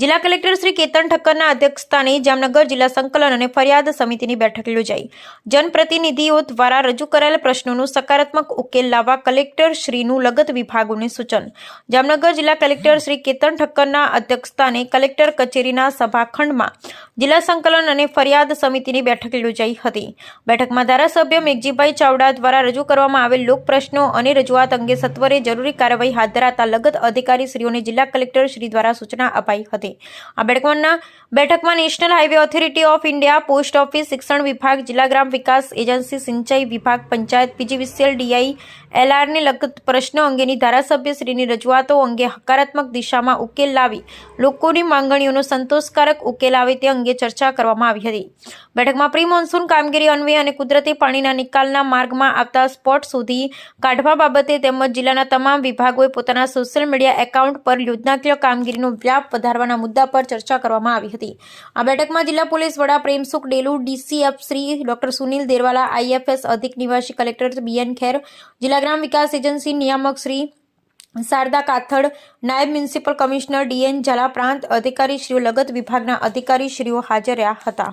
જિલ્લા કલેક્ટર શ્રી કેતન ઠક્કરના અધ્યક્ષસ્થાને જામનગર જિલ્લા સંકલન અને ફરિયાદ સમિતિની બેઠક યોજાઈ. જનપ્રતિનિધિઓ દ્વારા રજૂ કરાયેલ પ્રશ્નોનું સકારાત્મક ઉકેલ લાવવા કલેક્ટર શ્રીનું લગત વિભાગોને સૂચન. જામનગર જિલ્લા કલેક્ટર શ્રી કેતન ઠક્કરના અધ્યક્ષસ્થાને કલેક્ટર કચેરીના સભાખંડમાં જિલ્લા સંકલન અને ફરિયાદ સમિતિની બેઠક યોજાઈ હતી. બેઠકમાં ધારાસભ્ય મેઘજીભાઈ ચાવડા દ્વારા રજૂ કરવામાં આવેલ લોક પ્રશ્નો અને રજૂઆત અંગે સત્વરે જરૂરી કાર્યવાહી હાથ ધરાતા લગત અધિકારી શ્રીઓને જિલ્લા કલેક્ટર શ્રી દ્વારા સૂચના અપાઈ હતી. આ બેઠકમાં બેઠકમાં national highway authority of India, post office, શિક્ષણ વિભાગ, જિલ્લા ગ્રામ વિકાસ એજન્સી, સિંચાઈ વિભાગ, પંચાયત પીજીવીસીએલ ડીઆઈ એલઆરને લગત પ્રશ્નો અંગેની ધારાસભ્ય શ્રીની રજૂઆતો અંગે હકારાત્મક દિશામાં ઉકેલ લાવી લોકોની માંગણીઓનો સંતોષકારક ઉકેલ આવે તે અંગે ચર્ચા કરવામાં આવી હતી. બેઠકમાં પ્રી મોન્સૂન કામગીરી અન્વયે અને કુદરતી પાણીના નિકાલના માર્ગમાં આવતા સ્પોટ સુધી કાઢવા બાબતે તેમજ જિલ્લાના તમામ વિભાગોએ પોતાના સોશિયલ મીડિયા એકાઉન્ટ પર યોજનાકીય કામગીરીનો વ્યાપ વધારવાના મુદ્દા પર ચર્ચા કરવામાં આવી હતી. આ બેઠકમાં જિલ્લા પોલીસ વડા Premsukh Delu, DCF Shri doctor Sunil Derwala, IFS અધિક નિવાસી કલેક્ટર બીએન ખેર, જિલ્લા ગ્રામ વિકાસ એજન્સી નિયામક શ્રી શારદા કાથડ, નાયબ મ્યુનિસિપલ કમિશનર ડીએન ઝાલા પ્રાંત અધિકારી શ્રીઓ લગત વિભાગના અધિકારી શ્રીઓ હાજર રહ્યા હતા.